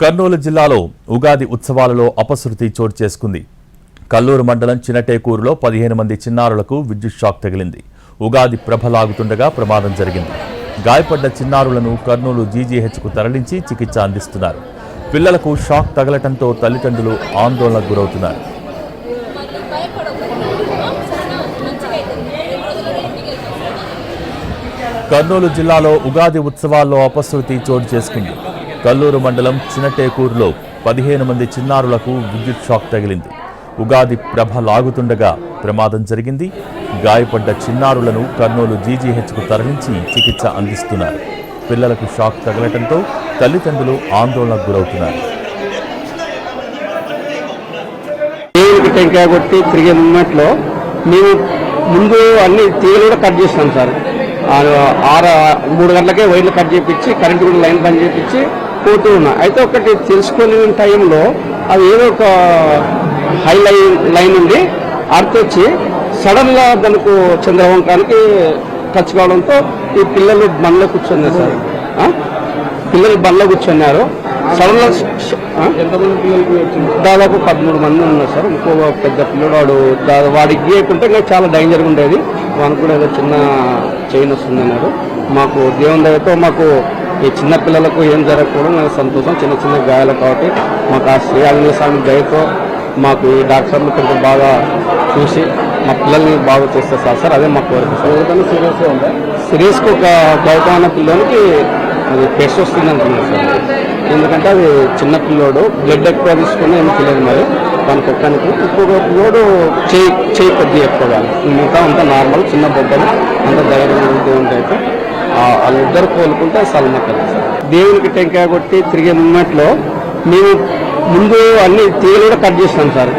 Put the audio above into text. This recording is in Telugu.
కర్నూలు జిల్లాలో ఉగాది ఉత్సవాలలో అపశృతి చోటు చేసుకుంది. కల్లూరు మండలం చినటేకూరులో పదిహేను మంది చిన్నారులకు విద్యుత్ షాక్ తగిలింది. ఉగాది ప్రభలాగుతుండగా ప్రమాదం జరిగింది. గాయపడ్డ చిన్నారులను కర్నూలు జీజీహెచ్కు తరలించి చికిత్స అందిస్తున్నారు. పిల్లలకు షాక్ తగలటంతో తల్లిదండ్రులు ఆందోళనకు గురవుతున్నారు. కర్నూలు జిల్లాలో ఉగాది ఉత్సవాల్లో అపశృతి చోటు చేసుకుంది. కల్లూరు మండలం చిన్నటేకూరులో పదిహేను మంది చిన్నారులకు విద్యుత్ షాక్ తగిలింది. ఉగాది ప్రభ లాగుతుండగా ప్రమాదం జరిగింది. గాయపడ్డ చిన్నారులను కర్నూలు జీజీహెచ్కు తరలించి చికిత్స అందిస్తున్నారు. పిల్లలకు షాక్ తగలటంతో తల్లిదండ్రులు ఆందోళనకు గురవుతున్నారు. దేవుడికి టెంకాయ కొట్టి తిరిగే మూమెంట్లో మేము ముందు అన్ని తీగలు కూడా కట్ చేస్తాం సార్. ఆ ఆరు మూడు గంటలకే వైర్లు కట్ చేపించి కరెంటు కూడా లైన్ బంద్ చేయించి పోతూ ఉన్నా. అయితే ఒకటి తెలుసుకోలేని టైంలో అది ఏదో ఒక హై లైన్ లైన్ ఉండి అర్థొచ్చి సడన్గా దానికి చంద్రవంకానికి టచ్ కావడంతో ఈ పిల్లలు బండ్లో కూర్చున్నారు సార్? పిల్లలు బండ్లో కూర్చున్నారు. సడన్గా ఎంతమంది పిల్లలు దాదాపు పదమూడు మంది ఉన్నారు సార్. ఇంకో పెద్ద పిల్లడు వాడు దా- వాడికి గీయకుంటే ఇంకా చాలా డేంజర్గా ఉండేది. వానికి కూడా ఏదో చిన్న చైన్ వస్తుంది అన్నారు మాకు దేవుని దయతో మాకు ఈ చిన్న పిల్లలకు ఏం జరగకపోవడం నాకు సంతోషం. చిన్న చిన్న గాయాలు కాబట్టి మాకు ఆ శ్రీ ఆంజనేయ స్వామి దయతో మాకు ఈ డాక్టర్లు కొంచెం బాగా చూసి మా పిల్లల్ని బాగా చేస్తారు సార్. సార్ అదే మా కోరిక సార్. సీరియస్గా ఉందా? సీరియస్గా ఒక గౌతమ్ అన్న పిల్లోనికి అది టెస్ట్ వస్తుంది అంటున్నారు సార్. ఎందుకంటే అది చిన్న పిల్లోడు బ్లడ్ ఎక్కువ తీసుకుని ఏమి తెలియదు మరి. దానికి ఒక్కనికి ఇంకొక పిల్లోడు చేయి చేయి కొద్దిగా ఎక్కువగా మిగతా అంతా నార్మల్ చిన్న బొబ్బలు అంత ధైర్యం దేవునికి అయితే వాళ్ళిద్దరు కోలుకుంటే సల్మక్కలు సార్ దేవునికి టెంకాయ కొట్టి తిరిగే మూమెంట్లో మేము ముందు అన్ని తీగలు కూడా కట్ చేస్తాం సార్.